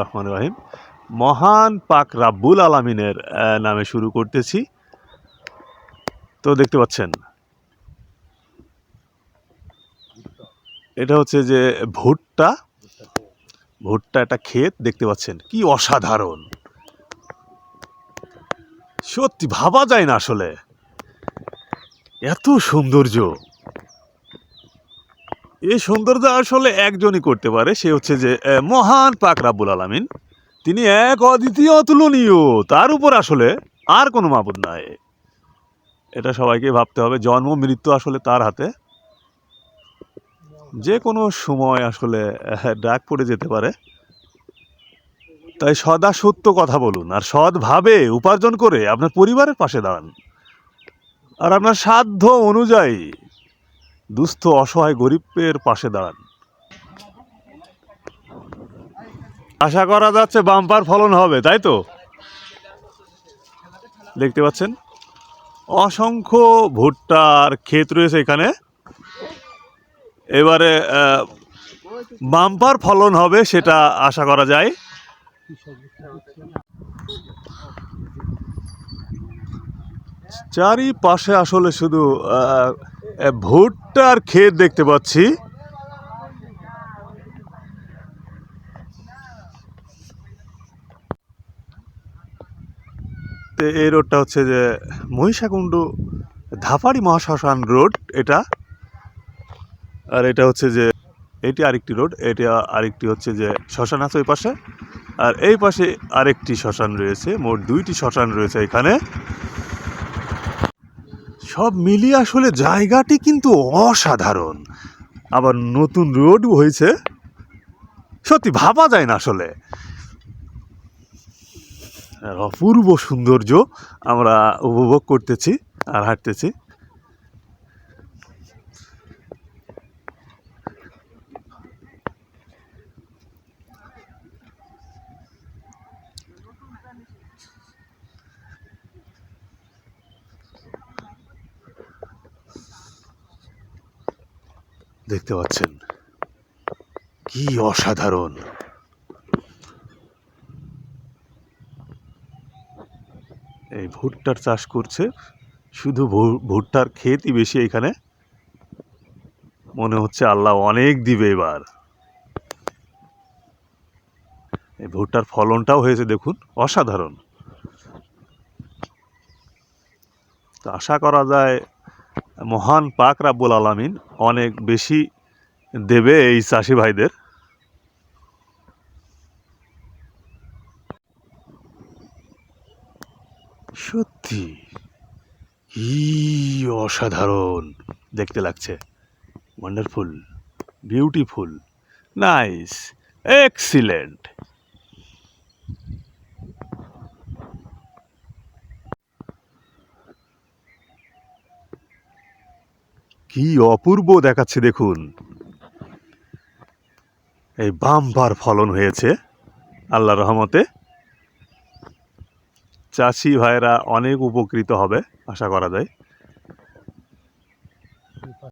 রহমান রাহিম। মহান পাক রাব্বুল আলমিনের নামে শুরু করতেছি। তো দেখতে পাচ্ছেন, এটা হচ্ছে যে ভুট্টা। ভুট্টা একটা ক্ষেত, দেখতে পাচ্ছেন, কি অসাধারণ। সত্যি ভাবা যায় না আসলে। এত সৌন্দর্য। এই সৌন্দর্য আসলে একজনই করতে পারে, সে হচ্ছে যে মহান পাক রাব্বুল আলামিন। তিনি এক অদ্বিতীয় অতুলনীয়, তার উপর আসলে আর কোনো মাবুদ নাই। এটা সবাইকে ভাবতে হবে, জন্ম, মৃত্যু আসলে তার হাতে। যে কোনো সময় আসলে ডাক পড়ে যেতে পারে। তাই সদা সত্য কথা বলুন, আর সৎভাবে উপার্জন করে আপনার পরিবারের পাশে দাঁড়ান। আর আপনার সাধ্য অনুযায়ী দুস্থ, অসহায় গরিবের পাশে দাঁড়ান। আশা করা যাচ্ছে বাম্পার ফলন হবে, তাই তো? দেখতে পাচ্ছেন? অসংখ্য ভুট্টার ক্ষেত রয়েছে এখানে। এবারে বাম্পার ফলন হবে সেটা আশা করা যায়। চারিপাশে আসলে শুধু ভুট্টার ক্ষেত দেখতে পাচ্ছি। এই রোডটা হচ্ছে যে মহিষাকুণ্ডু ধাপাড়ি মহাশ্মশান রোড এটা। আর এটা হচ্ছে যে এটি আরেকটি রোড, এটা আরেকটি হচ্ছে যে শ্মশান আছে ওই পাশে। আর এই পাশে আরেকটি শ্মশান রয়েছে, মোট দুইটি শ্মশান রয়েছে এখানে। সব মিলিয়ে আসলে জায়গাটি কিন্তু অসাধারণ। আবার নতুন রোডও হয়েছে। সত্যি ভাবা যায় না আসলে। অপূর্ব সৌন্দর্য আমরা উপভোগ করতেছি আর হাঁটতেছি। দেখতে পাচ্ছেন। কি অসাধারণ। এই ভুট্টার চাষ করছে, শুধু ভুট্টার ক্ষেতই বেশি এখানে। মনে হচ্ছে আল্লাহ অনেক দিবে এবার। এই ভুট্টার ফলনটাও হয়েছে দেখুন, অসাধারণ। তো আশা করা যায় মহান পাক রাব্বুল আলামিন অনেক বেশি দেবে এই চাষি ভাইদের। সত্যি, কি অসাধারণ দেখতে লাগছে। ওয়ান্ডারফুল বিউটিফুল নাইস এক্সিলেন্ট কি অপূর্ব দেখাচ্ছে দেখুন। এই বাম্পার ফলন হয়েছে আল্লাহ রহমতে। চাষি ভাইরা অনেক উপকৃত হবে, আশা করা যায়।